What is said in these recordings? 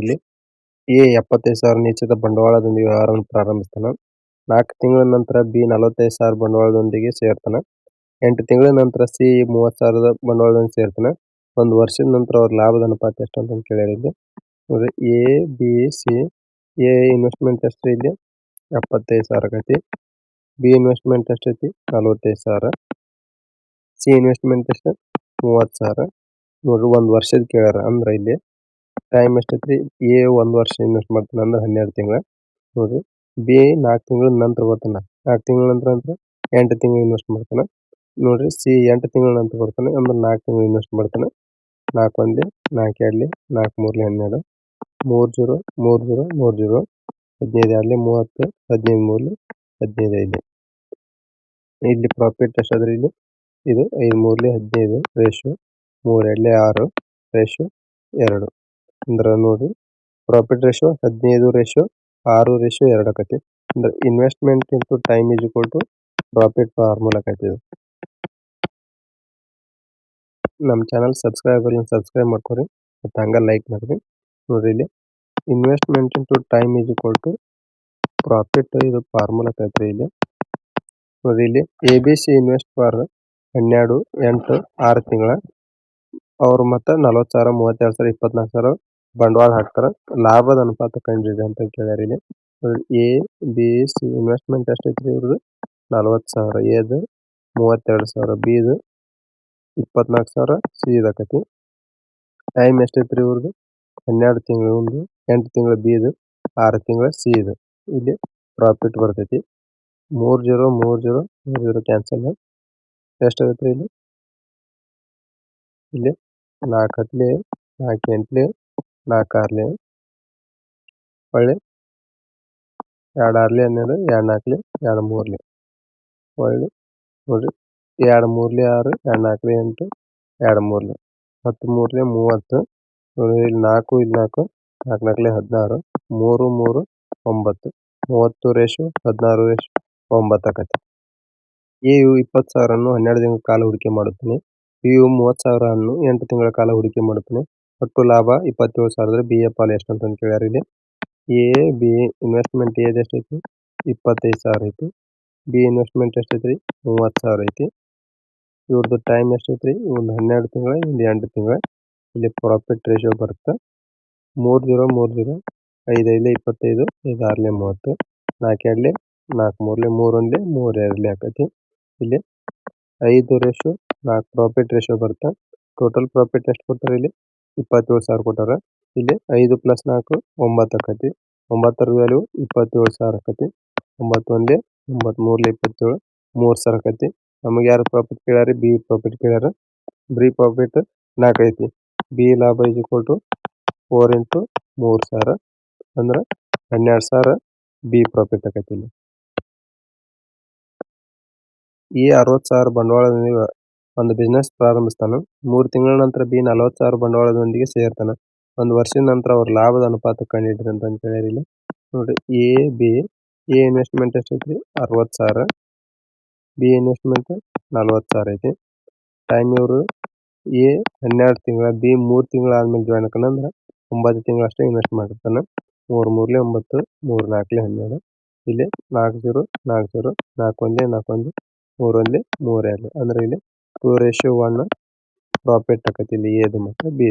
ಇಲ್ಲಿ. ಎ ಎಪ್ಪತ್ತೈದು ಸಾವಿರ ನಿಶ್ಚಿತ ಬಂಡವಾಳದೊಂದಿಗೆ ವ್ಯವಹಾರವನ್ನು ಪ್ರಾರಂಭಿಸ್ತಾನೆ. ನಾಲ್ಕು ತಿಂಗಳ ನಂತರ ಬಿ ನಲವತ್ತೈದು ಸಾವಿರ ಬಂಡವಾಳದೊಂದಿಗೆ ಸೇರ್ತಾನೆ. ಎಂಟು ತಿಂಗಳ ನಂತರ ಸಿ ಮೂವತ್ತು ಸಾವಿರದ ಬಂಡವಾಳದೊಂದಿಗೆ ಸೇರ್ತಾನೆ. ಒಂದು ವರ್ಷದ ನಂತರ ಅವ್ರ ಲಾಭದ ಅನುಪಾತ ಎಷ್ಟು ಅಂತ ಕೇಳ್ಯಾರ ಇಲ್ಲಿ ನೋಡ್ರಿ A, B, C, A investment ಎಷ್ಟು ಇಲ್ಲಿ ಎಪ್ಪತ್ತೈದು ಸಾವಿರ ಆಗೈತಿ ಬಿ ಇನ್ವೆಸ್ಟ್ಮೆಂಟ್ ಎಷ್ಟೈತಿ ನಲವತ್ತೈದು ಸಾವಿರ. ಸಿ ಇನ್ವೆಸ್ಟ್ಮೆಂಟ್ ಎಷ್ಟು? ಮೂವತ್ತು ಸಾವಿರ. ನೋಡ್ರಿ ಒಂದು ವರ್ಷದ ಕೇಳ್ಯಾರ ಅಂದ್ರೆ ಇಲ್ಲಿ ಟೈಮ್ ಎಷ್ಟೈತ್ರಿ ಎ ಒಂದ್ ವರ್ಷ ಇನ್ವೆಸ್ಟ್ ಮಾಡ್ತಾನೆ ಅಂದ್ರೆ ಹನ್ನೆರಡು ತಿಂಗಳ. ನೋಡ್ರಿ ಬಿ ನಾಲ್ಕು ತಿಂಗಳ ನಂತರ ಬರ್ತಾನೆ. ನಾಲ್ಕು ತಿಂಗಳ ನಂತರ ಅಂದ್ರೆ ಎಂಟು ತಿಂಗಳು ಇನ್ವೆಸ್ಟ್ ಮಾಡ್ತಾನೆ. ನೋಡ್ರಿ ಸಿ ಎಂಟು ತಿಂಗಳ ನಂತರ ಬರ್ತಾನೆ ಅಂದ್ರೆ ನಾಲ್ಕು ತಿಂಗಳು ಇನ್ವೆಸ್ಟ್ ಮಾಡ್ತಾನೆ. ನಾಲ್ಕು ಒಂದೇ ನಾಲ್ಕು ಎರಡ್ಲಿ ನಾಲ್ಕು ಮೂರ್ಲಿ ಹನ್ನೆರಡು. ಮೂರು ಜೀರೋ ಮೂರು ಜೀರೋ ಮೂರು ಜೀರೋ. ಹದಿನೈದು ಎರಡ್ಲಿ ಮೂವತ್ತು, ಹದಿನೈದು ಮೂರ್ಲಿ ಹದಿನೈದು ಐದು. ಇಲ್ಲಿ ಪ್ರಾಫಿಟ್ ಎಷ್ಟಾದ್ರಿ ಇಲ್ಲಿ? ಇದು ಐದು ಮೂರ್ಲಿ ಹದಿನೈದು ರೇಷು ಮೂರು ಎರಡ್ಲಿ ಆರು ರೇಷು ಎರಡು. ಅಂದ್ರೆ ನೋಡಿ ಪ್ರಾಫಿಟ್ ರೇಷೋ ಹದಿನೈದು ರೇಷೋ ಆರು ರೇಷೋ ಎರಡು ಆಕತಿ ಅಂದ್ರೆ investment into time is equal to profit formula ಆಕತಿ ಇದು. ನಮ್ಮ ಚಾನಲ್ ಸಬ್ಸ್ಕ್ರೈಬ್ ಇಲ್ಲ ಸಬ್ಸ್ಕ್ರೈಬ್ ಮಾಡ್ಕೊರಿ, ಮತ್ತು ಹಂಗೆ ಲೈಕ್ ಮಾಡಿರಿ. ನೋಡ್ರಿ ಇಲ್ಲಿ investment into time is equal to profit ಇದು ಫಾರ್ಮುಲಾ ಆಕೈತ್ರಿ ಇಲ್ಲಿ. ನೋಡ್ರಿ ಇಲ್ಲಿ A B C invest for ಹನ್ನೆರಡು, ಎಂಟು, ಆರು ತಿಂಗಳ, ಅವ್ರು ಮತ್ತೆ ನಲವತ್ತು ಸಾವಿರ, ಮೂವತ್ತೆರಡು ಸಾವಿರ, ಇಪ್ಪತ್ನಾಲ್ಕು ಸಾವಿರ ಬಂಡವಾಳ ಹಾಕ್ತಾರ. ಲಾಭದ ಅನುಪಾತ ಕಂಡಿದೆ ಅಂತ ಕೇಳ್ಯಾರ ಇಲ್ಲಿ. ಎ ಬಿ ಸಿ ಇನ್ವೆಸ್ಟ್ಮೆಂಟ್ ಎಷ್ಟೈತ್ರಿ ಇವ್ರದ್ದು ನಲವತ್ತು ಸಾವಿರ. ಎದು ಮೂವತ್ತೆರಡು ಸಾವಿರ. ಬಿದು ಇಪ್ಪತ್ನಾಲ್ಕು ಸಾವಿರ. ಸಿ ಆಕತಿ. ಟೈಮ್ ಎಷ್ಟೈತ್ರಿ ಇವ್ರದ್ದು ಹನ್ನೆರಡು ತಿಂಗಳು. ಒಂದು ಎಂಟು ತಿಂಗಳು. ಬಿದು ಆರು ತಿಂಗಳು. ಸಿ ಇದು ಇಲ್ಲಿ ಪ್ರಾಫಿಟ್ ಬರ್ತೈತಿ. ಮೂರು ಜೀರೋ ಮೂರು ಜೀರೋ ಮೂರು ಜೀರೋ ಕ್ಯಾನ್ಸಲ್ ಎಷ್ಟಾಗುತ್ತೆ ಇಲ್ಲಿ? ಇಲ್ಲಿ ನಾಲ್ಕು ಹತ್ಲಿ ನಾಲ್ಕು ಎಂಟ್ಲಿ ನಾಲ್ಕು ಆರ್ಲಿ ಹೊಳ್ಳಿ ಎರಡು ಆರ್ಲಿ ಹನ್ನೆರಡು ಎರಡು ನಾಕ್ಲಿ ಎರಡು ಮೂರ್ಲಿ ಹೊಳ್ಳಿ ನೋಡ್ರಿ. ಎರಡು ಮೂರ್ಲಿ ಆರು ಎರಡು ನಾಲ್ಕಲಿ ಎಂಟು ಎರಡು ಮೂರ್ಲಿ ಹತ್ತು ಮೂರ್ಲಿ ಮೂವತ್ತು. ನೋಡ್ರಿ, ಇಲ್ಲಿ ನಾಲ್ಕು ಇಲ್ಲಿ ನಾಲ್ಕು ನಾಲ್ಕು ನಾಲ್ಕಲಿ ಹದಿನಾರು, ಮೂರು ಮೂರು, ಒಂಬತ್ತು. ಮೂವತ್ತು ರೇಷು ಹದಿನಾರು ರೇಷು ಒಂಬತ್ತು ಆಕತಿ. ಈ ಯು ಇಪ್ಪತ್ತು ಸಾವಿರನ್ನು ಹನ್ನೆರಡು ತಿಂಗಳ ಕಾಲ ಹೂಡಿಕೆ ಮಾಡುತ್ತೇನೆ. ಯು ಮೂವತ್ತು ಸಾವಿರವನ್ನು ಎಂಟು ತಿಂಗಳ ಕಾಲ ಹೂಡಿಕೆ ಮಾಡುತ್ತಾನೆ. ಒಟ್ಟು ಲಾಭ ಇಪ್ಪತ್ತೇಳು ಸಾವಿರದ ಬಿ.ಎ ಪಾಲು ಎಷ್ಟು ಅಂತ ಕೇಳ್ಯಾರ ಇಲ್ಲಿ. ಎ ಬಿ ಇನ್ವೆಸ್ಟ್ಮೆಂಟ್ ಏಜ್ ಎಷ್ಟೈತಿ ಇಪ್ಪತ್ತೈದು ಸಾವಿರ ಐತಿ. ಬಿ ಇನ್ವೆಸ್ಟ್ಮೆಂಟ್ ಎಷ್ಟೈತ್ರಿ ಮೂವತ್ತು ಸಾವಿರ ಐತಿ. ಇವ್ರದ್ದು ಟೈಮ್ ಎಷ್ಟೈತ್ರಿ ಒಂದು ಹನ್ನೆರಡು ತಿಂಗಳು, ಒಂದು ಎಂಟು ತಿಂಗಳ. ಇಲ್ಲಿ ಪ್ರಾಫಿಟ್ ರೇಷಿಯೋ ಬರುತ್ತೆ. ಮೂರು ಜೀರೋ ಮೂರು ಜೀರೋ, ಐದು, ಐದಲೇ ಇಪ್ಪತ್ತೈದು, ಐದು, ಆರ್ಲೆ ಮೂವತ್ತು. ನಾಲ್ಕು ಎರಡ್ಲೆ, ನಾಲ್ಕು ಮೂರ್ಲೆ, ಮೂರು ಒಂದ್ಲೆ, ಮೂರು ಎರಡ್ಲೆ ಆಕತಿ. ಇಲ್ಲಿ ಐದು ರೇಷು ನಾಲ್ಕು ಪ್ರಾಫಿಟ್ ರೇಷಿಯೋ ಬರುತ್ತೆ. ಟೋಟಲ್ ಪ್ರಾಫಿಟ್ ಎಷ್ಟು ಕೊಡ್ತಾರೆ ಇಲ್ಲಿ? ಇಪ್ಪತ್ತೇಳು ಸಾವಿರ ಕೊಟ್ಟಾರ. ಇಲ್ಲಿ ಐದು ಪ್ಲಸ್ ನಾಲ್ಕು, ಒಂಬತ್ತು ಆಕತಿ. ಒಂಬತ್ತರ ವ್ಯಾಲ್ಯೂ ಇಪ್ಪತ್ತೇಳು ಸಾವಿರ ಆಕತಿ. ಒಂಬತ್ತು ಒಂದೇ ಒಂಬತ್ತು ಮೂರ್ಲೆ ಇಪ್ಪತ್ತೇಳು, ಮೂರು ಸಾವಿರ ಆಕತಿ. ನಮಗೆ ಯಾರು ಪ್ರಾಫಿಟ್ ಕೇಳ್ಯಾರ? ಬಿ ಪ್ರಾಫಿಟ್ ಕೇಳ್ಯಾರ. ಬ್ರೀ ಪ್ರಾಫಿಟ್ ನಾಲ್ಕು ಐತಿ. ಬಿ ಲಾಭ is equal to four into ಮೂರು ಸಾವಿರ. ಅಂದ್ರೆ ಹನ್ನೆರಡು ಸಾವಿರ ಬಿ ಪ್ರಾಫಿಟ್ ಆಕತಿ ಇಲ್ಲಿ. ಈ ಅರವತ್ತು ಸಾವಿರ ಬಂಡವಾಳದೊಂದಿಗೆ ಒಂದು ಬಿಸಿನೆಸ್ ಪ್ರಾರಂಭಿಸ್ತಾನ. ಮೂರು ತಿಂಗಳ ನಂತರ ಬಿ ನಲವತ್ತು ಸಾವಿರ ಬಂಡವಾಳದೊಂದಿಗೆ ಸೇರ್ತಾನೆ. ಒಂದು ವರ್ಷದ ನಂತರ ಅವ್ರ ಲಾಭದ ಅನುಪಾತ ಕಂಡಿಡ್ರಿ ಅಂತ ಹೇಳ್ಯಾರ ಇಲ್ಲಿ. ನೋಡ್ರಿ ಎ ಬಿ ಎ ಇನ್ವೆಸ್ಟ್ಮೆಂಟ್ ಎಷ್ಟೈತ್ರಿ? ಅರವತ್ತು ಸಾವಿರ. ಬಿ ಇನ್ವೆಸ್ಟ್ಮೆಂಟ್ ನಲವತ್ತು ಸಾವಿರ ಐತಿ. ಟೈಮ್ ಇವರು ಎ ಹನ್ನೆರಡು ತಿಂಗಳ ಬಿ ಮೂರು ತಿಂಗಳ ಆದ್ಮೇಲೆ ಜಾಯ್ನ್ ಹಾಕೊಂಡ್ರೆ ಒಂಬತ್ತು ತಿಂಗಳು ಅಷ್ಟೇ ಇನ್ವೆಸ್ಟ್ ಮಾಡಿರ್ತಾನೆ. ಮೂರು ಮೂರ್ಲೆ ಒಂಬತ್ತು, ಮೂರು ನಾಲ್ಕಲೆ ಹನ್ನೆರಡು. ಇಲ್ಲಿ ನಾಲ್ಕು ಜೀರೋ ನಾಲ್ಕು ಜೀರೋ ನಾಲ್ಕು ಒಂದೇ ನಾಲ್ಕು ಒಂದು, ಮೂರು ಒಂದೇ ಮೂರು ಎರಡು. ಅಂದ್ರೆ ಇಲ್ಲಿ ಒನ್ ಪ್ರಾಫಿಟ್ ಆಕತಿ ಎದು ಮತ್ತು ಬಿ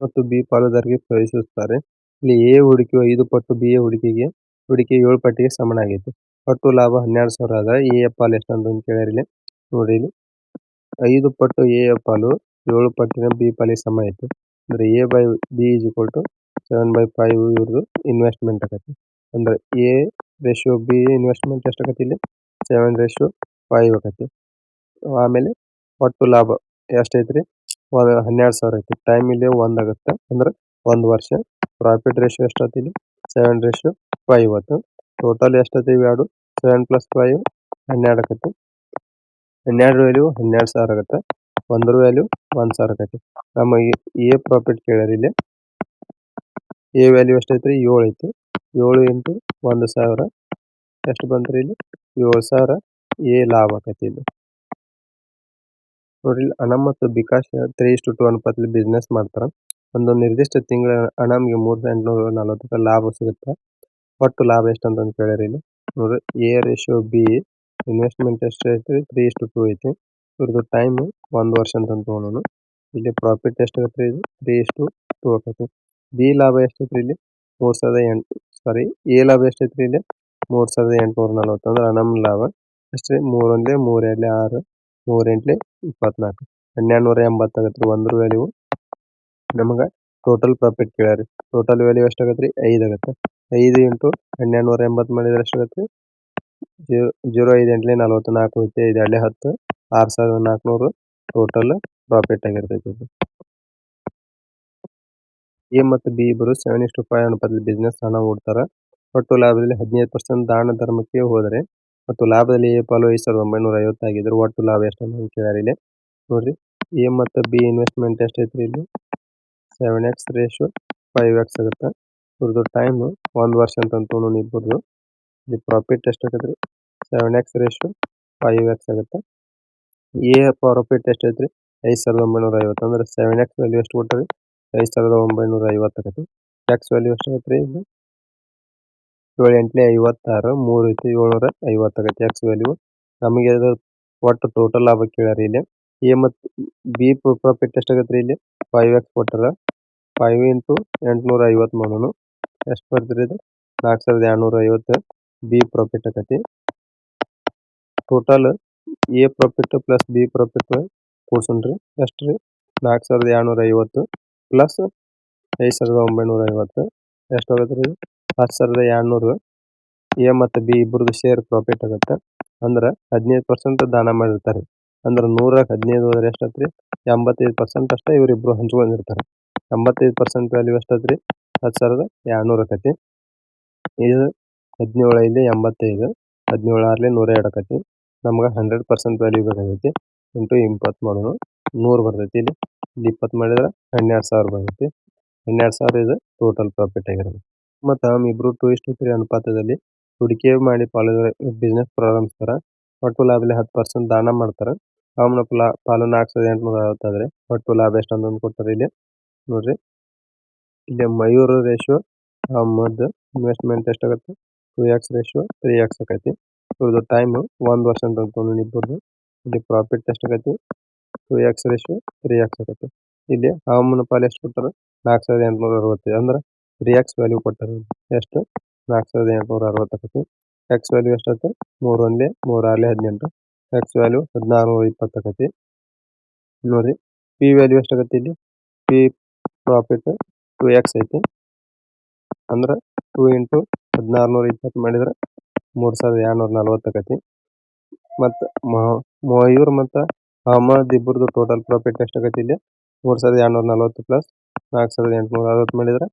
ಮತ್ತು ಬಿ ಪಾಲುದಾರರಿಗೆ ಪ್ರವೇಶಿಸುತ್ತಾರೆ ಇಲ್ಲಿ ಎ ಹೂಡಿಕೆಯು ಐದು ಪಟ್ಟು, ಬಿ ಹೂಡಿಕೆಗೆ, ಹೂಡಿಕೆ ಏಳು ಪಟ್ಟಿಗೆ ಸಮಾನ ಆಗೈತಿ ಒಟ್ಟು ಲಾಭ ಹನ್ನೆರಡು ಸಾವಿರ ಆದ ಎ ಪಾಲು ಎಷ್ಟು ಅಂತ ಇಲ್ಲಿ ನೋಡಿ ಇಲ್ಲಿ ಐದು ಪಟ್ಟು ಎ ಪಾಲು ಏಳು ಪಟ್ಟಿನ ಬಿ ಪಾಲಿಗೆ ಸಮ ಐತಿ ಅಂದ್ರೆ A by B is equal to seven by five ಇವ್ರದ್ದು ಇನ್ವೆಸ್ಟ್ಮೆಂಟ್ ಆಕತಿ ಅಂದ್ರೆ ಎ ರೇಷಿಯೋ ಬಿ ಇನ್ವೆಸ್ಟ್ಮೆಂಟ್ ಎಷ್ಟು ಆಕತಿ ಇಲ್ಲಿ? ಸೆವೆನ್ ರೇಷಿಯೋ ಫೈವ್ ಆಕತಿ ಆಮೇಲೆ ಒಟ್ಟು ಲಾಭ ಎಷ್ಟೈತ್ರಿ? ಹನ್ನೆರಡು ಸಾವಿರ ಐತಿ. ಟೈಮ್ ಇಲ್ಲಿ ಒಂದ್ ಆಗುತ್ತೆ. ಅಂದ್ರೆ ಒಂದ್ ವರ್ಷ ಪ್ರಾಫಿಟ್ ರೇಷಿಯೋ ಎಷ್ಟು ಇಲ್ಲಿ? ಸೆವೆನ್ ರೇಷಿಯೋ ಫೈವ್ ಆಯ್ತು ಟೋಟಲ್ ಎಷ್ಟೈತಿ ಎರಡು ಸೆವೆನ್ ಪ್ಲಸ್ ಫೈವ್ ಹನ್ನೆರಡು ಆಕತಿ ಹನ್ನೆರಡು ವ್ಯಾಲ್ಯೂ ಹನ್ನೆರಡು ಸಾವಿರ ಆಗುತ್ತೆ. ಒಂದ್ರ ವ್ಯಾಲ್ಯೂ ಒಂದ್ ಸಾವಿರ ಆಕತಿ ನಮಗೆ ಎ ಪ್ರಾಫಿಟ್ ಕೇಳ್ಯಾರ ಇಲ್ಲಿ ಎ ವ್ಯಾಲ್ಯೂ ಎಷ್ಟೈತ್ರಿ ಏಳು ಐತಿ. ಏಳು ಇಂಟು ಒಂದು ಸಾವಿರ. ಎಷ್ಟು ಬಂತ್ರಿ ಇಲ್ಲಿ? ಏಳು ಸಾವಿರ. ಎ ಲಾಭ ಆಕತಿ ಇಲ್ಲಿ ನೋಡ್ರಿ ಇಲ್ಲಿ ಹಣ ಮತ್ತು ಬಿಕಾಶ್ ತ್ರೀ ಇಷ್ಟು ಟು ಅನುಪಾತದಲ್ಲಿ ಬಿಸ್ನೆಸ್ ಮಾಡ್ತಾರ. ಒಂದು ನಿರ್ದಿಷ್ಟ ತಿಂಗಳ ಅಣಮ್ಗೆ ಮೂರ್ ಎಂಟುನೂರ ನಲವತ್ತು ರೂಪಾಯಿ ಲಾಭ ಸಿಗುತ್ತೆ. ಒಟ್ಟು ಲಾಭ ಎಷ್ಟು ಅಂತ ಕೇಳ್ಯಾರ ಇಲ್ಲಿ. ನೋಡ್ರಿ ಎ ರೇಷಿಯೋ ಬಿ ಇನ್ವೆಸ್ಟ್ಮೆಂಟ್ ಎಷ್ಟು ಐತಿ? ತ್ರೀ ಇಷ್ಟು ಟೂ ಐತಿ. ಇವ್ರದ್ದು ಟೈಮ್ ಒಂದ್ ವರ್ಷ ಅಂತ ತಗೊಂಡನು ಇಲ್ಲಿ ಪ್ರಾಫಿಟ್ ಎಷ್ಟು ಆಗುತ್ತೆ ಇದು? ತ್ರೀ ಇಷ್ಟು ಟೂ ಆಗತ್ತೆ. ಬಿ ಲಾಭ ಎಷ್ಟು ಐತ್ರಿ ಇಲ್ಲಿ? ಮೂರ್ ಸಾವಿರದ ಎಂಟು ಸಾರಿ ಎ ಲಾಭ ಎಷ್ಟು ಐತ್ರಿ ಇಲ್ಲಿ? ಮೂರ್ ಸಾವಿರದ ಎಂಟುನೂರ ನಲವತ್ತು ಅಂದ್ರೆ ಅಣಮ್ ಲಾಭ. ಎಷ್ಟ್ರಿ ಮೂರು ಒಂದ್ಲಿ ಮೂರು ಎರಡ್ಲಿ ಆರು ಮೂರು ಎಂಟ್ಲಿ ಇಪ್ಪತ್ನಾಲ್ಕು. ಹನ್ನೆರಡು ನೂರ ಎಂಬತ್ತು ರೀ, ಒಂದ್ರ ವ್ಯಾಲ್ಯೂ ನಮಗ ಟೋಟಲ್ ಪ್ರಾಫಿಟ್ ಕೇಳ್ಯಾರಿ. ಟೋಟಲ್ ವ್ಯಾಲ್ಯೂ ಎಷ್ಟು ರೀ, ಐದು ಆಗತ್ತೆ. ಐದು ಇಂಟು ಹನ್ನೆರಡು ನೂರ ಎಂಬತ್ತು ಮಾಡಿದ್ರೆ ಎಷ್ಟು ಆಗತ್ತೆ ಜೀರೋ ಐದು ಎಂಟ್ಲಿ ನಲ್ವತ್ತು ನಾಲ್ಕು ಐತೆ ಐದು ಎರಡ್ಲಿ ಹತ್ತು, ಆರ್ ಸಾವಿರದ ನಾಲ್ಕುನೂರು ಟೋಟಲ್ ಪ್ರಾಫಿಟ್ ಆಗಿರ್ತೈತಿ ಇದು. ಎ ಮತ್ತು ಬಿ ಇಬ್ಬರು ಸೆವೆನ್ ಇಷ್ಟು ಫೈವ್ ಅನುಪಾತದಲ್ಲಿ ಬಿಸ್ನೆಸ್ ಹಣ ಹೂಡ್ತಾರ. ಒಟ್ಟು ಲಾಭದಲ್ಲಿ ಹದಿನೈದು ಪರ್ಸೆಂಟ್ ದಾನ ಧರ್ಮಕ್ಕೆ ಹೋದರೆ ಮತ್ತು ಲಾಭದಲ್ಲಿ ಎ ಪಾಲು ಐದು ಸಾವಿರದ ಒಂಬೈನೂರ ಐವತ್ತು ಆಗಿದ್ರೆ ಒಟ್ಟು ಲಾಭ ಎಷ್ಟು ಅಂತ ಕೇಳ್ಯಾರ ಇಲ್ಲಿ ನೋಡ್ರಿ. ಎ ಮತ್ತು ಬಿ ಇನ್ವೆಸ್ಟ್ಮೆಂಟ್ ಎಷ್ಟು ಐತ್ರಿ ಇಲ್ಲಿ? Seven X ratio five X ಆಗುತ್ತೆ. ಇವ್ರದ್ದು ಟೈಮ್ ಒಂದು ವರ್ಷ ಅಂತ ಅನ್ಕೊಂಡು ಇಬ್ಬರದು ಇಲ್ಲಿ ಪ್ರಾಫಿಟ್ ಎಷ್ಟು ರೀ seven X ratio five X ಆಗುತ್ತೆ. ಎ ಪ್ರಾಫಿಟ್ ಎಷ್ಟು ಐತ್ರಿ ಐದು ಸಾವಿರದ ಒಂಬೈನೂರ ಐವತ್ತು ಅಂದ್ರೆ ಸೆವೆನ್ ಎಕ್ಸ್ ವ್ಯಾಲ್ಯೂ ಎಷ್ಟು ಕೊಟ್ಟರಿ ಐದು ಸಾವಿರದ ಒಂಬೈನೂರ ಐವತ್ತು ಆಗತ್ತೆ ಎಕ್ಸ್ ವ್ಯಾಲ್ಯೂ ಎಷ್ಟು ರೀ ಇದು ಏಳು ಎಂಟ್ಲಿ ಐವತ್ತಾರು, ಮೂರ್ ಐತಿ ಏಳ್ನೂರ ಐವತ್ತು ಆಗತ್ತೆ. ಎಕ್ಸ್ ವ್ಯಾಲ್ಯೂ ನಮಗೆ ಇದು ಒಟ್ಟು ಟೋಟಲ್ ಲಾಭ ಕೇಳ್ಯಾರ ಇಲ್ಲಿ. ಎ ಮತ್ತು ಬಿ ಪ್ರಾಫಿಟ್ ಎಷ್ಟು ಆಗತ್ರಿ ಇಲ್ಲಿ? ಫೈವ್ ಎಕ್ಸ್ ಕೊಟ್ಟಾರ. ಫೈವ್ ಇಂಟು ಎಂಟ್ನೂರ ಐವತ್ತು ಮಾಡೋನು ಎಷ್ಟು ಬರ್ತೀರಿ ಇದು? ನಾಲ್ಕು ಸಾವಿರದ ಎರಡುನೂರ ಐವತ್ತು ಬಿ ಪ್ರಾಫಿಟ್ ಆಗತ್ತೆ total A profit plus B profit ಕೂಡ್ಸೋಣ್ರಿ ರೀ? ನಾಲ್ಕು ಸಾವಿರದ ಎರಡುನೂರ ಐವತ್ತು ಪ್ಲಸ್ ಐದು ಸಾವಿರದ ಒಂಬೈನೂರ ಐವತ್ತು ಎಷ್ಟು ಆಗತ್ರಿ ಇದು? ಹತ್ತು ಸಾವಿರದ ಎರಡ್ನೂರು ಎ ಮತ್ತು ಬಿ ಇಬ್ಬರದು ಶೇರ್ ಪ್ರಾಫಿಟ್ ಆಗತ್ತೆ. ಅಂದ್ರ ಹದಿನೈದು ಪರ್ಸೆಂಟ್ ದಾನ ಮಾಡಿರ್ತಾರೆ. ಅಂದ್ರ ನೂರಾಗ ಹದಿನೈದು ಹೋದ್ರೆ ಎಷ್ಟು ಆತ್ರಿ ಎಂಬತ್ತೈದು ಪರ್ಸೆಂಟ್ ಅಷ್ಟೇ ಇವರಿಬ್ರು ಹಂಚ್ಕೊಂಡಿರ್ತಾರೆ. ಎಂಬತ್ತೈದು ಪರ್ಸೆಂಟ್ ವ್ಯಾಲ್ಯೂ ಎಷ್ಟು ಆತ್ರಿ ಹತ್ತು ಸಾವಿರದ ಎರಡ್ನೂರು ಆಕತಿ. ಇದು ಹದಿನೇಳು ಐದು ಎಂಬತ್ತೈದು, ಹದಿನೇಳು ಆರ್ಲಿ ನೂರ ಎರಡು ಆಕತಿ. ನಮ್ಗೆ ಹಂಡ್ರೆಡ್ ಪರ್ಸೆಂಟ್ ವ್ಯಾಲ್ಯೂ ಬೇಕಾಗೈತಿ. ಇಂಟು ಇಪ್ಪತ್ತು ಮಾಡೋಣ ನೂರು ಬರ್ತೈತಿ ಇಲ್ಲಿ. ಇಲ್ಲಿ ಇಪ್ಪತ್ತು ಮಾಡಿದ್ರೆ ಹನ್ನೆರಡು ಸಾವಿರ ಬರ್ತೈತಿ. ಹನ್ನೆರಡು ಸಾವಿರ ಇದು ಟೋಟಲ್ ಪ್ರಾಫಿಟ್ ಆಗಿರೋದು. ಮತ್ತು ಇಬ್ರು ಟು ಇಷ್ಟು ತ್ರೀ ಅನುಪಾತದಲ್ಲಿ. ಹೂಡಿಕೆ ಮಾಡಿ ಬಿಸ್ನೆಸ್ ಪ್ರಾರಂಭಿಸ್ತಾರ. ಒಟ್ಟು ಲಾಭದಲ್ಲಿ ಹತ್ತು ಪರ್ಸೆಂಟ್ ದಾನ ಮಾಡ್ತಾರ. ಅವನ ಪಾಲು ನಾಲ್ಕು ಸಾವಿರದ ಎಂಟುನೂರ ಅರವತ್ತಾದ್ರೆ. ಒಟ್ಟು ಲಾಭ ಎಷ್ಟು ಅಂತ ಕೊಡ್ತಾರೆ ಇಲ್ಲಿ. ನೋಡ್ರಿ. ಇಲ್ಲಿ ಮಯೂರ್ ರೇಷಿಯೋ ಮದ್ದು ಇನ್ವೆಸ್ಟ್ಮೆಂಟ್ ಎಷ್ಟಾಗುತ್ತೆ two X ratio three X ಆಕೈತಿ ಇವ್ರದ್ದು ಟೈಮ್ ಒಂದ್ ವರ್ಷ ಅಂತ ಅನ್ಕೊಂಡು ಇಬ್ಬರದು ಇಲ್ಲಿ profit ಎಷ್ಟಾಗೈತಿ two X ratio three X ಆಕೈತಿ ಇಲ್ಲಿ ಹವಾಮಾನ ಪಾಲು ಎಷ್ಟು ಕೊಟ್ಟಾರ ನಾಲ್ಕು ಸಾವಿರದ ಎಂಟುನೂರ ಅರವತ್ತು ಅಂದ್ರೆ ತ್ರೀ ಎಕ್ಸ್ ವ್ಯಾಲ್ಯೂ ಕೊಟ್ಟಾರ ಎಷ್ಟು? ನಾಲ್ಕು ಸಾವಿರದ ಎಂಟುನೂರ ಅರವತ್ತು ಆಕೈತಿ ಎಕ್ಸ್ ವ್ಯಾಲ್ಯೂ ಎಷ್ಟಾಯ್ತು ಮೂರು ಒಂದೇ, ಮೂರ್ ಆರ್ಲಿ ಹದಿನೆಂಟು. ಎಕ್ಸ್ ವ್ಯಾಲ್ಯೂ ಹದಿನಾರು ನೂರ ಇಪ್ಪತ್ತು ಆಕೈತಿ ಪಿ ವ್ಯಾಲ್ಯೂ ಎಷ್ಟಾಗತ್ತೆ ಇಲ್ಲಿ? ಪಿ ಪ್ರಾಫಿಟ್ ಟೂ ಎಕ್ಸ್ ಐತಿ. ಅಂದ್ರ ಟೂ ಇಂಟು ಹದಿನಾರು ನೂರ ಇಪ್ಪತ್ತು ಮಾಡಿದ್ರೆ ಮೂರ್ ಸಾವಿರದ ಎರಡ್ನೂರ ನಲವತ್ತು ಮತ್ತು ಮತ್ತ ಮಯೂರ್ ಮತ್ತ ಅಹಮದ್ ಇಬ್ಬರದು ಟೋಟಲ್ ಪ್ರಾಫಿಟ್ ಎಷ್ಟಾಗತ್ತೆ ಇಲ್ಲಿ? ಮೂರ್ ಸಾವಿರದ ಎರಡ್ನೂರ ನಲವತ್ತು ಪ್ಲಸ್ ನಾಲ್ಕು ಸಾವಿರದ ಎಂಟುನೂರ ಅರವತ್ತು ಮಾಡಿದ್ರೆ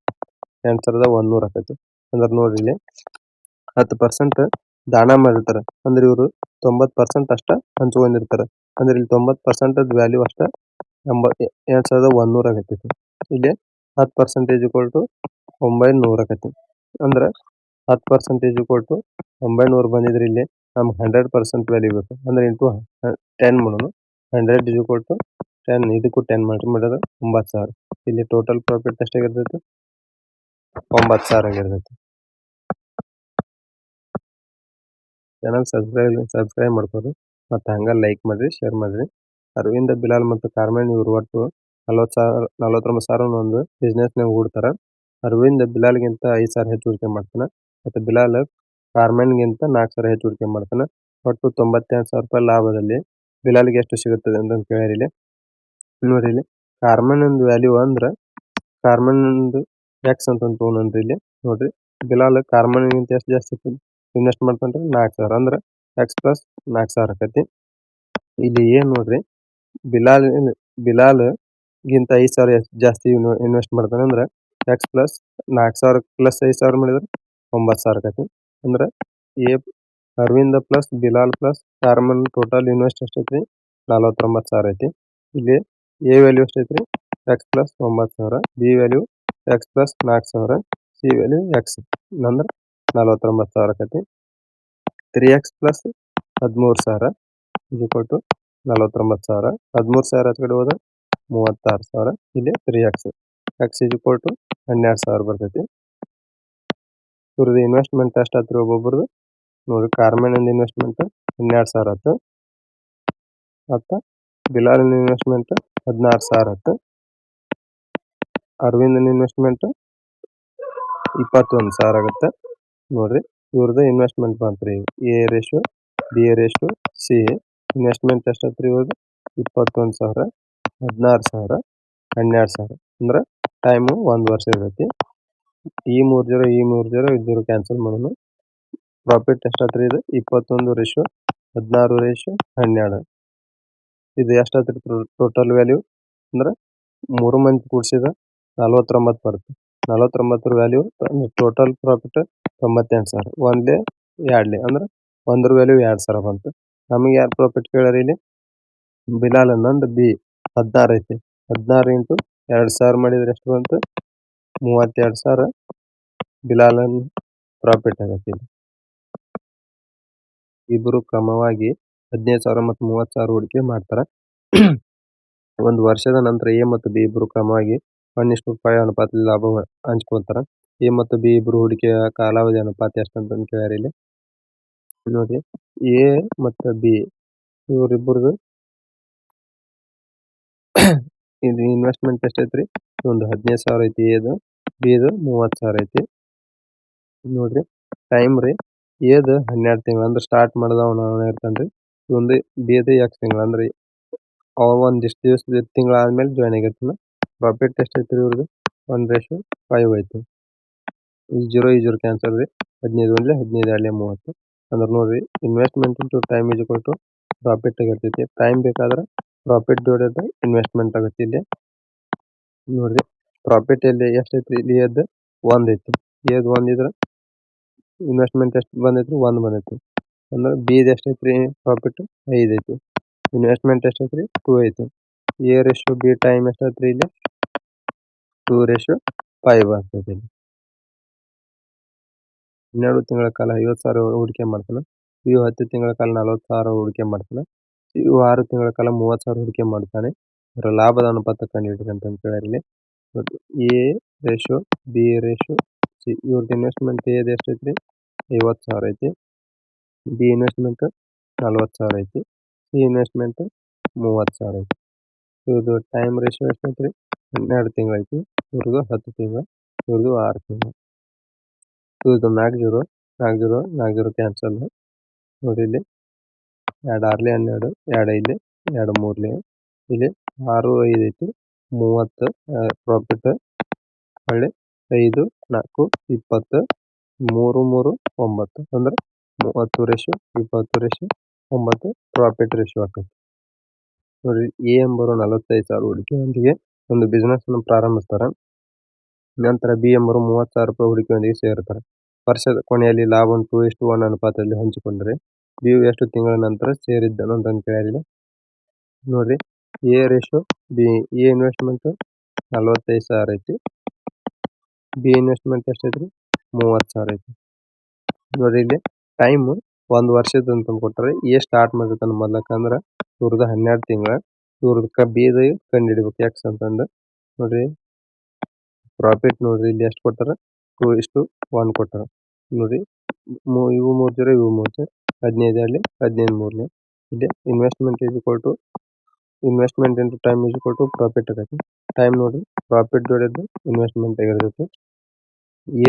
ಎಂಟು ಸಾವಿರದ ಒಂದ್ನೂರ ಆಕೈತಿ. ಅಂದ್ರೆ ನೋಡ್ರಿ ಇಲ್ಲಿ ಹತ್ತ್ ಪರ್ಸೆಂಟ್ ದಾನ ಮಾಡಿರ್ತಾರ. ಅಂದ್ರೆ ಇವರು ತೊಂಬತ್ ಪರ್ಸೆಂಟ್ ಅಷ್ಟ ಹಂಚ್ಕೊಂಡಿರ್ತಾರ. ಅಂದ್ರೆ ಇಲ್ಲಿ ತೊಂಬತ್ ಪರ್ಸೆಂಟ್ ವ್ಯಾಲ್ಯೂ ಅಷ್ಟ ಎಂಬ ಎರಡ್ ಸಾವಿರದ ಒಂದ್ನೂರ ಆಗತೈತಿ ಇಲ್ಲಿ ಹತ್ತ್ ಪರ್ಸೆಂಟೇಜ್ ಈಕ್ವಲ್ ಟು ಒಂಬೈನೂರ ಆಕೈತಿ ಅಂದ್ರ ಹತ್ತ್ ಪರ್ಸೆಂಟೇಜ್ ಈಕ್ವಲ್ ಟು ಒಂಬೈನೂರ ಬಂದಿದ್ರೆ ಇಲ್ಲಿ ನಮ್ಗೆ ಹಂಡ್ರೆಡ್ ಪರ್ಸೆಂಟ್ ವ್ಯಾಲ್ಯೂ ಬೇಕು. ಅಂದ್ರೆ ಇಂಟು ಟೆನ್ ಮಾಡೋಣ hundred is equal to ten ಇದಕ್ಕೂ ಟೆನ್ ಮಲ್ಟಿ ಮಾಡಿದ್ರೆ ಒಂಬತ್ತು ಸಾವಿರ. ಇಲ್ಲಿ ಟೋಟಲ್ ಪ್ರಾಫಿಟ್ ಎಷ್ಟಾಗಿರ್ತೈತಿ? ಒಂಬತ್ತು ಸಾವಿರ ಆಗಿರ್ತೈತಿ ಚಾನಲ್ ಸಬ್ಸ್ಕ್ರೈಬ್ ಸಬ್ಸ್ಕ್ರೈಬ್ ಮಾಡ್ಕೊರಿ. ಮತ್ತು ಹಂಗ ಲೈಕ್ ಮಾಡಿರಿ ಶೇರ್ ಮಾಡಿರಿ. ಅರವಿಂದ ಬಿಲಾಲ್ ಮತ್ತು ಕಾರ್ಮೆನ್ ಇವರು ಒಟ್ಟು ನಲ್ವತ್ತು ಸಾವಿರ, ನಲ್ವತ್ತೊಂಬತ್ತು ಸಾವಿರ ಒಂದು ಬಿಸ್ನೆಸ್ನಾಗ ಹೂಡ್ತಾರೆ. ಅರವಿಂದ ಬಿಲಾಲ್ಗಿಂತ ಐದು ಸಾವಿರ ಹೆಚ್ಚು ಹೂಡಿಕೆ ಮಾಡ್ತಾನೆ. ಮತ್ತು ಬಿಲಾಲ್ ಕಾರ್ಮೆನ್ಗಿಂತ ನಾಲ್ಕು ಸಾವಿರ ಹೆಚ್ಚು ಹೂಡಿಕೆ ಮಾಡ್ತಾನೆ. ಒಟ್ಟು ತೊಂಬತ್ತೆರಡು ಸಾವಿರ ರೂಪಾಯಿ ಲಾಭದಲ್ಲಿ ಬಿಲಾಲ್ಗೆ ಎಷ್ಟು ಸಿಗುತ್ತದೆ ಅಂತ ಕೇಳಿರಿ ಇಲ್ಲಿ. ನೋಡ್ರಿ ಕಾರ್ಮೆನ್ ವ್ಯಾಲ್ಯೂ ಅಂದ್ರೆ ಕಾರ್ಮೆನ್ ಎಕ್ಸ್ ಅಂತ ತೊಗೊಂಡ್ರಿ ಇಲ್ಲಿ. ನೋಡ್ರಿ, ಬಿಲಾಲ್ ಕಾರ್ಮೆನ್ಗಿಂತ ಎಷ್ಟು ಜಾಸ್ತಿ ಇನ್ವೆಸ್ಟ್ ಮಾಡ್ತಾನ್ರಿ ನಾಲ್ಕು ಸಾವಿರ. ಅಂದ್ರ ಎಕ್ಸ್ ಪ್ಲಸ್ ನಾಲ್ಕು ಸಾವಿರ ಆಕೈತಿ. ಇಲ್ಲಿ ಏನ್ ನೋಡ್ರಿ, ಬಿಲಾಲ್ ಬಿಲಾಲ್ ಗಿಂತ ಐದ್ ಸಾವಿರ ಜಾಸ್ತಿ ಇನ್ವೆಸ್ಟ್ ಮಾಡ್ತಾನೆ. ಅಂದ್ರೆ ಎಕ್ಸ್ ಪ್ಲಸ್ ನಾಲ್ಕು ಸಾವಿರ ಪ್ಲಸ್ ಐದು ಸಾವಿರ ಮಾಡಿದ್ರೆ ಒಂಬತ್ತು ಸಾವಿರ ಆಕೈತಿ. ಅಂದ್ರೆ A, Aravind plus Bilal plus ಕಾರ್ಮನ್ total invest ಎಷ್ಟೈತಿ ನಲವತ್ತೊಂಬತ್ತು ಸಾವಿರ ಐತಿ. ಇಲ್ಲಿ ಎ ವ್ಯಾಲ್ಯೂ ಎಷ್ಟೈತಿ ಎಕ್ಸ್ ಪ್ಲಸ್ ಒಂಬತ್ತು ಸಾವಿರ. ಬಿ ವ್ಯಾಲ್ಯೂ ಎಕ್ಸ್ ಪ್ಲಸ್ ನಾಲ್ಕು ಸಾವಿರ ಸಿ ವ್ಯಾಲ್ಯೂ ಎಕ್ಸ್ ಅಂದ್ರ ನಲವತ್ತೊಂಬತ್ತು ಸಾವಿರ ಆಕೈತಿ ತ್ರೀ ಎಕ್ಸ್ ಪ್ಲಸ್ ಹದಿಮೂರು ಸಾವಿರ ಇದು ಕೊಟ್ಟು ನಲವತ್ತೊಂಬತ್ತು ಸಾವಿರ. ಹದಿಮೂರು ಸಾವಿರ ಕಡೆ ಹೋದ್ರೆ ಮೂವತ್ತಾರು ಸಾವಿರ. ಇಲ್ಲಿ ತ್ರೀ ಎಕ್ಸ್. ಎಕ್ಸ್ ಇದು ಕೊಟ್ಟು ಹನ್ನೆರಡು ಸಾವಿರ ಬರ್ತೈತಿ. ಇವ್ರದ್ದು ಇನ್ವೆಸ್ಟ್ಮೆಂಟ್ ಎಷ್ಟು ಆತ್ರಿ ಒಬ್ಬೊಬ್ರದ್ದು ನೋಡಿ ಕಾರ್ಮೆನಿಂದ ಇನ್ವೆಸ್ಟ್ಮೆಂಟ್ ಹನ್ನೆರಡು ಸಾವಿರ ಆಯ್ತು. ಮತ್ತು ಬಿಲಾಲಿನ ಇನ್ವೆಸ್ಟ್ಮೆಂಟ್ ಹದಿನಾರು ಸಾವಿರ ಆಯ್ತು. ಅರವಿಂದನ ಇನ್ವೆಸ್ಟ್ಮೆಂಟ್ ಇಪ್ಪತ್ತೊಂದು ಸಾವಿರ ಆಗುತ್ತೆ. ನೋಡ್ರಿ ಇವ್ರದ್ದು investment ಬಂತ್ರಿ A ratio B A ratio C investment ಎಷ್ಟೈತ್ರಿ ಇವ್ರದ್ದು ಇಪ್ಪತ್ತೊಂದು ಸಾವಿರ, ಹದಿನಾರು ಸಾವಿರ, ಹನ್ನೆರಡು ಸಾವಿರ. ಅಂದ್ರೆ ಟೈಮು ಒಂದು ವರ್ಷ ಇರ್ತೈತಿ. ಈ ಮೂರು ಜೀರೋ, ಈ ಮೂರು ಜೀರೋ ಇದ್ದರು ಕ್ಯಾನ್ಸಲ್ ಮಾಡೋಣ ಪ್ರಾಫಿಟ್ ಎಷ್ಟಾತ್ರಿ ಇದು? ಇಪ್ಪತ್ತೊಂದು ರೇಷು ಹದಿನಾರು ರೇಷು ಹನ್ನೆರಡು. ಇದು ಎಷ್ಟಾತ್ರಿ ಟೋಟಲ್ ವ್ಯಾಲ್ಯೂ ಅಂದ್ರೆ ಮೂರು ಮಂದಿ ಕೂಡಿಸಿದ ನಲ್ವತ್ತೊಂಬತ್ತು ಬರುತ್ತೆ. ನಲವತ್ತೊಂಬತ್ತರ ವ್ಯಾಲ್ಯೂ ಟೋಟಲ್ ಪ್ರಾಫಿಟ್ ತೊಂಬತ್ತೆಂಟು ಸಾವಿರ. ಒಂದೇ ಎರಡ್ಲಿ ಅಂದ್ರೆ ಒಂದ್ರ ವ್ಯಾಲ್ಯೂ ಎರಡು ಸಾವಿರ ಬಂತು. ನಮಗೆ ಯಾರು ಪ್ರಾಫಿಟ್ ಕೇಳ್ಯಾರ ಇಲ್ಲಿ? ಬಿಲಾಲ್ ಅನ್ನೊಂದು ಬಿ ಹದಿನಾರು ಐತಿ. ಹದಿನಾರು ಇಂಟು ಎರಡು ಸಾವಿರ ಮಾಡಿದ್ರೆ ಎಷ್ಟು ಬಂತು? ಮೂವತ್ತೆರಡು ಸಾವಿರ ಬಿಲಾಲನ್ ಪ್ರಾಫಿಟ್ ಆಗತ್ತೆ ಇಲ್ಲಿ. ಇಬ್ಬರು ಕ್ರಮವಾಗಿ ಹದಿನೈದು ಸಾವಿರ ಮತ್ತು ಮೂವತ್ತು ಸಾವಿರ ಹೂಡಿಕೆ ಮಾಡ್ತಾರೆ. ಒಂದು ವರ್ಷದ ನಂತರ ಎ ಮತ್ತು ಬಿ ಇಬ್ಬರು ಕ್ರಮವಾಗಿ ಇಷ್ಟು ಫೈವ್ ಅನುಪಾತದಲ್ಲಿ ಲಾಭ ಹಂಚ್ಕೊಳ್ತಾರ. ಎ ಮತ್ತು ಬಿ ಇಬ್ಬರು ಹೂಡಿಕೆಯ ಕಾಲಾವಧಿ ಅನುಪಾತ ಎಷ್ಟು ಅಂತ ಕೇಳ್ಯಾರ ಇಲ್ಲಿ. ನೋಡ್ರಿ ಎ ಮತ್ತು ಬಿ ಇವರಿಬ್ಬರದು ಇದು ಇನ್ವೆಸ್ಟ್ಮೆಂಟ್ ಎಷ್ಟೈತ್ರಿ? ಒಂದು ಹದಿನೈದು ಸಾವಿರ ಐತಿ, ಎದು, ಬಿದು ಮೂವತ್ತು ಸಾವಿರ ಐತಿ. ನೋಡ್ರಿ ಟೈಮ್ ರೀ, ಎದು ಹನ್ನೆರಡು ತಿಂಗಳು ಅಂದ್ರೆ ಸ್ಟಾರ್ಟ್ ಮಾಡಿದವನ ಇರ್ತಾನ್ರಿ? ಒಂದು ಬಿದು ಎಕ್ಸ್ ತಿಂಗಳು ಅಂದ್ರೆ. ಅವ ಒಂದಿಷ್ಟು ದಿವಸ ತಿಂಗಳಾದ್ಮೇಲೆ ಜಾಯ್ನ್ ಆಗಿರ್ತಾನ. ಪ್ರಾಫಿಟ್ ಎಷ್ಟೈತ್ರಿ ಇವ್ರದ್ದು ಒನ್ ರೇಷೋ ಫೈವ್ ಐತಿ ಈ ಜೀರೋ ಈ ಜೀರೋ ಕ್ಯಾನ್ಸಲ್ ರೀ. ಹದಿನೈದು ಒಂದ್ಲೆ ಹದಿನೈದು ಎರಡ್ಲೆ ಮೂವತ್ತು. ಅಂದ್ರೆ ನೋಡ್ರಿ investment into time is to profit ಆಗಿರ್ತೈತಿ ಟೈಮ್ ಬೇಕಾದ್ರೆ ಪ್ರಾಫಿಟ್ ಡಿವೈಡೆಡ್ ಇನ್ವೆಸ್ಟ್ಮೆಂಟ್ ಆಗುತ್ತೆ ಇಲ್ಲಿ. ನೋಡ್ರಿ ಪ್ರಾಫಿಟ್ ಇಲ್ಲಿ ಎಷ್ಟೈತಿ ಇಲ್ಲಿ ಎದ್ದು ಒಂದ್ ಐತಿ ಎದ್ ಒಂದ್ ಇದ್ರ ಇನ್ವೆಸ್ಟ್ಮೆಂಟ್ ಎಷ್ಟು ಬಂದೈತ್ರಿ, ಒಂದ್ ಬಂದೈತಿ ಅಂದ್ರೆ ಬೀದ್ ಎಷ್ಟೈತಿ ಪ್ರಾಫಿಟ್ ಐದ್ ಐತಿ ಇನ್ವೆಸ್ಟ್ಮೆಂಟ್ ಎಷ್ಟೈತ್ರಿ ಟೂ ಐತಿ ಎ ರೇಷು ಬಿ ಟೈಮ್ ಎಷ್ಟೈತ್ರಿ ಇಲ್ಲಿ? ಟೂ ರೇಷು ಫೈವ್ ಆಗ್ತದೆ ಹನ್ನೆರಡು ತಿಂಗಳ ಕಾಲ, ಐವತ್ತು ಸಾವಿರ ಹೂಡಿಕೆ ಮಾಡ್ತಾನೆ. ಇವು ಹತ್ತು ತಿಂಗಳ ಕಾಲ, ನಲವತ್ತು ಸಾವಿರ ಹೂಡಿಕೆ ಮಾಡ್ತಾನೆ. ಇವು ಆರು ತಿಂಗಳ ಕಾಲ, ಮೂವತ್ತು ಸಾವಿರ ಹೂಡಿಕೆ ಮಾಡ್ತಾನೆ. ಇದರ ಲಾಭದ ಅನುಪಾತ ಕೇಳ್ಯಾರ ಇಲ್ಲಿ A ratio B ratio C ಇವ್ರದ್ದು ಇನ್ವೆಸ್ಟ್ಮೆಂಟ್ ಎದು ಎಷ್ಟೈತಿ ಐವತ್ತು ಸಾವಿರ ಐತಿ. ಬಿ ಇನ್ವೆಸ್ಟ್ಮೆಂಟ್ ನಲ್ವತ್ತು ಸಾವಿರ ಐತಿ. ಸಿ ಇನ್ವೆಸ್ಟ್ಮೆಂಟ್ ಮೂವತ್ತು ಸಾವಿರ ಐತಿ. ಇವ್ರದ್ದು ಟೈಮ್ ರೇಷೋ ಎಷ್ಟೈತ್ರಿ? ಹನ್ನೆರಡು ತಿಂಗಳು ಐತಿ ಇವ್ರದ್ದು ಹತ್ತು ತಿಂಗಳು ಇವ್ರದ್ದು ಆರು ತಿಂಗಳು ಇವ್ರದ್ದು ನಾಲ್ಕು ಜೀರೋ ನಾಲ್ಕು ಜೀರೋ ನಾಲ್ಕು ಜೀರೋ ಕ್ಯಾನ್ಸಲ್ ನೋಡಿ ಇಲ್ಲಿ, ಎರಡು ಆರ್ಲಿ ಹನ್ನೆರಡು, ಎರಡು ಐದ್ಲೆ ಎರಡು ಮೂರ್ಲಿ. ಇಲ್ಲಿ ಆರು ಐದು ಐತಿ, ಮೂವತ್ತು ಪ್ರಾಫಿಟ್ ಹೊಳ್ಳಿ ಐದು, ನಾಲ್ಕು, ಇಪ್ಪತ್ತು, ಮೂರು ಮೂರು, ಒಂಬತ್ತು. ಅಂದ್ರೆ ಮೂವತ್ತು ರೇಷು ಇಪ್ಪತ್ತು ರೇಷು ಒಂಬತ್ತು ಪ್ರಾಫಿಟ್ ರೇಷು ಆಗ್ತದೆ ನೋಡಿ ಎ ಎಂಬರು ನಲವತ್ತೈದು ಸಾವಿರ ಹೂಡಿಕೆಯೊಂದಿಗೆ ಒಂದು ಬಿಸ್ನೆಸ್ ಅನ್ನು ಪ್ರಾರಂಭಿಸ್ತಾರೆ. ನಂತರ ಬಿ ಅವರು ಮೂವತ್ತು ಸಾವಿರ ರೂಪಾಯಿ ಹೂಡಿಕೆಯೊಂದಿಗೆ ಸೇರುತ್ತಾರೆ. ವರ್ಷದ ಕೊನೆಯಲ್ಲಿ ಲಾಭ ಟೂ ಒನ್ ಅನುಪಾತದಲ್ಲಿ ಹಂಚಿಕೊಂಡರೆ ಬಿ ಎಷ್ಟು ತಿಂಗಳ ನಂತರ ಸೇರಿದ್ದನು ಅಂತ ಕೇಳಿದೆ. ನೋಡ್ರಿ A ratio B A investment ನಲ್ವತ್ತೈದು ಸಾವಿರ ಐತಿ. ಬಿ ಇನ್ವೆಸ್ಟ್ಮೆಂಟ್ ಎಷ್ಟೈತ್ರಿ ಮೂವತ್ತು ಸಾವಿರ ಐತಿ. ನೋಡ್ರಿ ಇಲ್ಲಿ ಟೈಮ್ ಒಂದು ವರ್ಷದ ಅಂತ ಕೊಟ್ಟರೆ ಎ ಸ್ಟಾರ್ಟ್ ಮಾಡಿರ್ತಾನ ಮೊದ್ಲಕ್ಕ ಅಂದ್ರೆ ಇವ್ರದ್ದು ಹನ್ನೆರಡು ತಿಂಗಳ ಇವ್ರದ್ದು ಬಿದು ಕಂಡು ಹಿಡಿಬೇಕು ಯಾಕೆ ಅಂತಂದು. ನೋಡ್ರಿ ಪ್ರಾಫಿಟ್ ನೋಡ್ರಿ ಇಲ್ಲಿ ಎಷ್ಟು ಕೊಟ್ಟಾರ ಟೂ ಇಷ್ಟು ಒನ್ ಕೊಟ್ಟಾರ ನೋಡಿ ಇವು ಮೂರು ಜೀರೋ, ಇವು ಮೂರು ಹದಿನೈದು ಅಲ್ಲಿ, ಹದಿನೈದು ಮೂರನೇ. ಇಲ್ಲಿ investment is equal to investment into time is equal to profit ಆಗೈತಿ ಟೈಮ್ ನೋಡ್ರಿ ಪ್ರಾಫಿಟ್ ಡಿವೈಡೆಡ್ ಇನ್ವೆಸ್ಟ್ಮೆಂಟ್ ಆಗಿರ್ತೈತಿ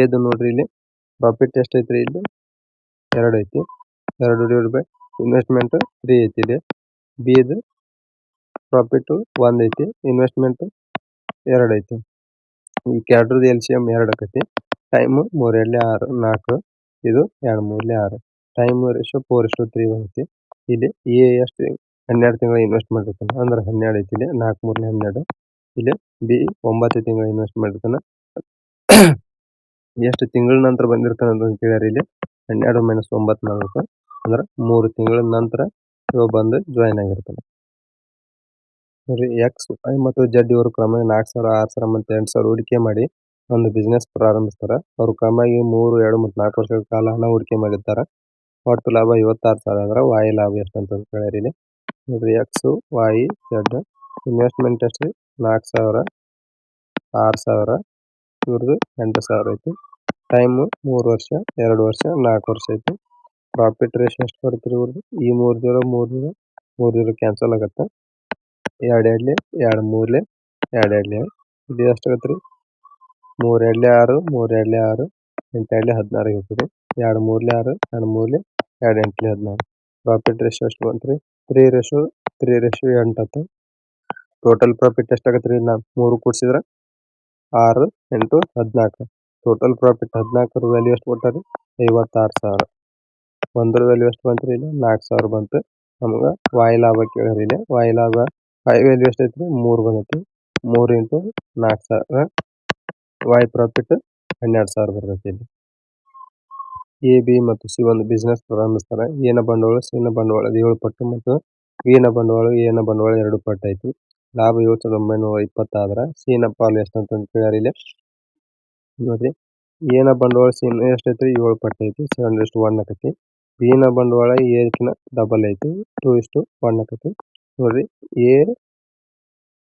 ಏದು ನೋಡ್ರಿ ಇಲ್ಲಿ ಪ್ರಾಫಿಟ್ ಎಷ್ಟೈತ್ರಿ ಇಲ್ಲಿ? ಎರಡು ಐತಿ. ಎರಡು ಡಿವೈಡ್ ಬೈ ಇನ್ವೆಸ್ಟ್ಮೆಂಟ್ ತ್ರೀ ಐತಿ ಇಲ್ಲಿ. ಬಿದು ಪ್ರಾಫಿಟ್ ಒಂದ್ ಐತಿ ಇನ್ವೆಸ್ಟ್ಮೆಂಟ್ ಎರಡು ಐತಿ. ಈ ಕ್ಯಾಡ್ರದ್ದು ಎಲ್ ಸಿ ಎಂ ಎರಡು ಆಕೈತಿ. ಟೈಮ್ ಮೂರ್ ಎರಡ್ಲೆ ಆರು, ನಾಲ್ಕು, ಇದು ಎರಡು ಮೂರ್ಲೆ ಆರು. ಟೈಮ್ ರೇಷೋ ಫೋರ್ ಇಷ್ಟು ತ್ರೀ ಐತಿ ಇಲ್ಲಿ ಎ ಎಷ್ಟು ಹನ್ನೆರಡು ತಿಂಗಳ ಇನ್ವೆಸ್ಟ್ ಮಾಡಿರ್ತಾನೆ ಅಂದ್ರೆ ಹನ್ನೆರಡು ಐತಿ ಇಲ್ಲಿ, ನಾಲ್ಕು ಮೂರ್ಲೆ ಹನ್ನೆರಡು. ಇಲ್ಲಿ ಬಿ ಒಂಬತ್ತು ತಿಂಗಳ ಇನ್ವೆಸ್ಟ್ ಮಾಡಿರ್ತಾನೆ ಎಷ್ಟು ತಿಂಗಳ ನಂತರ ಬಂದಿರ್ತಾನೆ ಅಂತ ಕೇಳ್ಯಾರ ಇಲ್ಲಿ? ಹನ್ನೆರಡು ಮೈನಸ್ ಒಂಬತ್ತು ನಾಲ್ಕು. ಅಂದ್ರೆ ಮೂರು ತಿಂಗಳ ನಂತರ ಇವ ಬಂದು ಜಾಯಿನ್ ಆಗಿರ್ತಾನೆ. ನೋಡ್ರಿ ಎಕ್ಸ್ ವೈ ಮತ್ತು ಜಡ್ ಇವರು ಕ್ರಮ ನಾಲ್ಕು ಸಾವಿರ, ಆರು ಸಾವಿರ ಮತ್ತು ಎಂಟು ಸಾವಿರ ಹೂಡಿಕೆ ಮಾಡಿ ಒಂದು ಬಿಸ್ನೆಸ್ ಪ್ರಾರಂಭಿಸ್ತಾರೆ. ಅವರು ಕ್ರಮವಾಗಿ ಮೂರು, ಎರಡು ಮತ್ತು ನಾಲ್ಕು ವರ್ಷಗಳ ಕಾಲ ಹಣ ಹೂಡಿಕೆ ಮಾಡಿರ್ತಾರೆ. ಒಟ್ಟು ಲಾಭ ಐವತ್ತಾರು ಸಾವಿರ ಅಂದ್ರೆ ವಾಯಿ ಲಾಭ ಎಷ್ಟು ಅಂತ ಕೇಳಿರಿ ನೋಡ್ರಿ ಎಕ್ಸ್ ವಾಯಿ ಜಡ್ ಇನ್ವೆಸ್ಟ್ಮೆಂಟ್ ಎಷ್ಟು? ನಾಲ್ಕು ಸಾವಿರ, ಆರು ಸಾವಿರ, ಇವ್ರದ್ದು ಎಂಟು ಸಾವಿರ ಐತಿ ಟೈಮು ಮೂರು ವರ್ಷ, ಎರಡು ವರ್ಷ, ನಾಲ್ಕು ವರ್ಷ ಐತಿ ಪ್ರಾಫಿಟ್ ರೇಷ್ ಎಷ್ಟು ಬರುತ್ತೆ ಇವ್ರದ್ದು? ಈ ಮೂರು ಜೀರೋ ಮೂರು ಜೀರೋ ಮೂರು ಜೀರೋ ಕ್ಯಾನ್ಸಲ್ ಆಗುತ್ತೆ. ಎರಡು ಎರಡ್ಲಿ ಎರಡು ಮೂರ್ಲಿ, ಎರಡು ಎರಡ್ಲಿ ಇದು ಎಷ್ಟು ಆಗುತ್ತೆ ರೀ? ಮೂರು ಎರಡ್ಲಿ ಆರು, ಮೂರು ಎರಡ್ಲಿ ಆರು, ಎಂಟು ಎರಡ್ಲಿ ಹದಿನಾರು ಇರ್ತದೆ. ಎರಡು ಮೂರ್ಲಿ ಆರು, ಎರಡು ಮೂರ್ಲಿ, ಎರಡು ಎಂಟ್ಲಿ ಹದಿನಾರು. ಪ್ರಾಫಿಟ್ ರೇಶಿಯೋ ಎಷ್ಟು ಬಂತು ರೀ ತ್ರೀ ರೇಷಿಯೋ ತ್ರೀ ರೇಷಿಯೋ ಎಂಟು ಆಯ್ತು ಟೋಟಲ್ ಪ್ರಾಫಿಟ್ ಎಷ್ಟಾಗತ್ತೆ ರೀ? ನಾ ಮೂರು ಕೂಡಿಸಿದ್ರೆ ಆರು, ಎಂಟು ಹದಿನಾಲ್ಕು ಟೋಟಲ್ ಪ್ರಾಫಿಟ್ ಹದಿನಾಲ್ಕರ ವ್ಯಾಲ್ಯೂ ಎಷ್ಟು ಕೊಟ್ಟಾರೆ ಐವತ್ತಾರು ಸಾವಿರ. ಒಂದರ ವ್ಯಾಲ್ಯೂ ಎಷ್ಟು ಬಂತು ರೀ ಇಲ್ಲಿ ನಾಲ್ಕು ಸಾವಿರ ಬಂತು. ನಮ್ಗೆ ವಾಯು ಲಾಭ ಕೇಳ್ಯಾರ ಇಲ್ಲಿ. ವಾಯು ಲಾಭ ವ್ಯಾಲ್ಯೂ ಎಷ್ಟು ಐತ್ರಿ? ಮೂರು ಬಂದೈತಿ ಮೂರು ಇಂಟು ನಾಲ್ಕು ಸಾವಿರ. ವಾಯ್ ಪ್ರಾಫಿಟ್ ಹನ್ನೆರಡು ಸಾವಿರ ಬರ್ತೈತಿ ಇಲ್ಲಿ. ಎ ಬಿ ಮತ್ತು ಸಿ ಒಂದು ಬಿಸ್ನೆಸ್ ಪ್ರಾರಂಭಿಸ್ತಾರೆ. ಏನ ಬಂಡವಾಳ ಸಿನ ಬಂಡವಾಳ ಏಳು ಪಟ್ಟು ಮತ್ತು ಏನ ಬಂಡವಾಳ ಏನ ಬಂಡವಾಳ ಎರಡು ಪಟ್ಟು ಐತಿ. ಲಾಭ ಏಳು ಸಾವಿರದ ಒಂಬೈನೂರ ಇಪ್ಪತ್ತಾದ್ರ. ಸಿನ ಪಾಲು ಎಷ್ಟು ಅಂತ ಕೇಳ್ಯಾರ ಇಲ್ಲಿ. ನೋಡ್ರಿ. ಏನ ಬಂಡವಾಳ ಸಿನ ಎಷ್ಟು ಐತ್ರಿ? ಏಳು ಪಟ್ಟು ಐತಿ. ಸೆವೆನ್ ಇಷ್ಟು ಒನ್ ಆಕತಿ. ಬಿನ ಬಂಡವಾಳ ಏಕಿನ ಡಬಲ್ ಐತಿ. ಟೂ ಇಷ್ಟು ಒನ್ ಆಕತಿ. ನೋಡ್ರಿ ಎ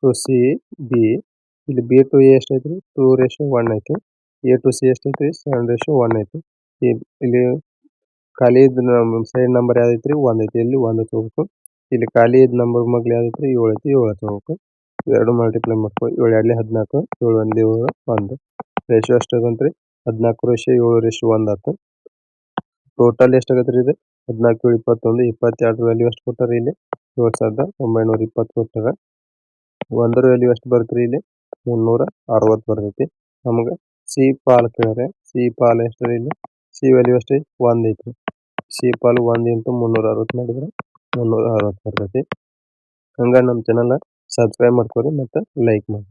ಟು ಸಿ ಬಿ ಇಲ್ಲಿ ಬಿ ಟು ಎ ಎಷ್ಟು ಐತ್ರಿ ಟೂ ರೇಷು ಒನ್ ಐತಿ ಎ ಟು ಸಿ ಎಷ್ಟು ಐತ್ರಿ ಸೆವೆನ್ ರೇಷು ಒನ್ ಐತಿ ಇಲ್ಲಿ ಖಾಲಿ ಸೈಡ್ ನಂಬರ್ ಯಾವ್ದೈತ್ರಿ? ಒಂದ್ ಐತಿ ಇಲ್ಲಿ ಒಂದು ತಗೋಬೇಕು ಇಲ್ಲಿ ಖಾಲಿ ಇದ್ ನಂಬರ್ ಮಗ್ಲು ಯಾವ್ದೈತ್ರಿ? ಏಳು ಐತಿ ಏಳು ತಗೋಬೇಕು ಎರಡು ಮಲ್ಟಿಪ್ಲೈ ಮಾಡ್ಕೋ. ಏಳು ಎರಡ್ಲಿ ಹದಿನಾಲ್ಕು. ಏಳು ಏಳು, ಒಂದು. ರೇಷಿಯೋ ಎಷ್ಟು ಬಂತ್ರಿ ಹದಿನಾಲ್ಕು ರೇಷಿಯೋ ಏಳು ರೇಷಿಯೋ ಒಂದ್ ಆತು. ಟೋಟಲ್ ಎಷ್ಟಾಗತ್ರಿ ಇದು? ಹದಿನಾಲ್ಕು, ಇಪ್ಪತ್ತೊಂದು, ಇಪ್ಪತ್ತೆರಡು ವ್ಯಾಲ್ಯೂ ಎಷ್ಟು ಕೊಟ್ಟಾರ ಇಲ್ಲಿ? ಏಳು ಸಾವಿರದ ಒಂಬೈನೂರ ಇಪ್ಪತ್ತು ಕೊಟ್ಟಾರ ಒಂದರ ವ್ಯಾಲ್ಯೂ ಎಷ್ಟು ಬರುತ್ತೆ ಇಲ್ಲಿ? ಮುನ್ನೂರ ಅರವತ್ತು ಬರ್ತೈತಿ. ನಮಗೆ ಸಿ ಪಾಲ್ ಕೇಳಿದ್ರೆ ಸಿ ಪಾಲ್ ಎಷ್ಟು ರೀ ಇಲ್ಲಿ? ಸಿ ವ್ಯಾಲ್ಯೂ ಎಷ್ಟು ಒಂದ್ ಐತ್ರಿ. ಸಿ ಪಾಲ್ ಒಂದ್ ಇಂಟು ಮುನ್ನೂರ ಅರವತ್ತು ಮಾಡಿದ್ರೆ ಮುನ್ನೂರ ಅರವತ್ತು ಬರ್ತೈತಿ. ಹಂಗ ನಮ್ಮ ಚಾನಲ್ ಸಬ್ಸ್ಕ್ರೈಬ್ ಮಾಡ್ಕೊರಿ ಮತ್ತು ಲೈಕ್ ಮಾಡಿ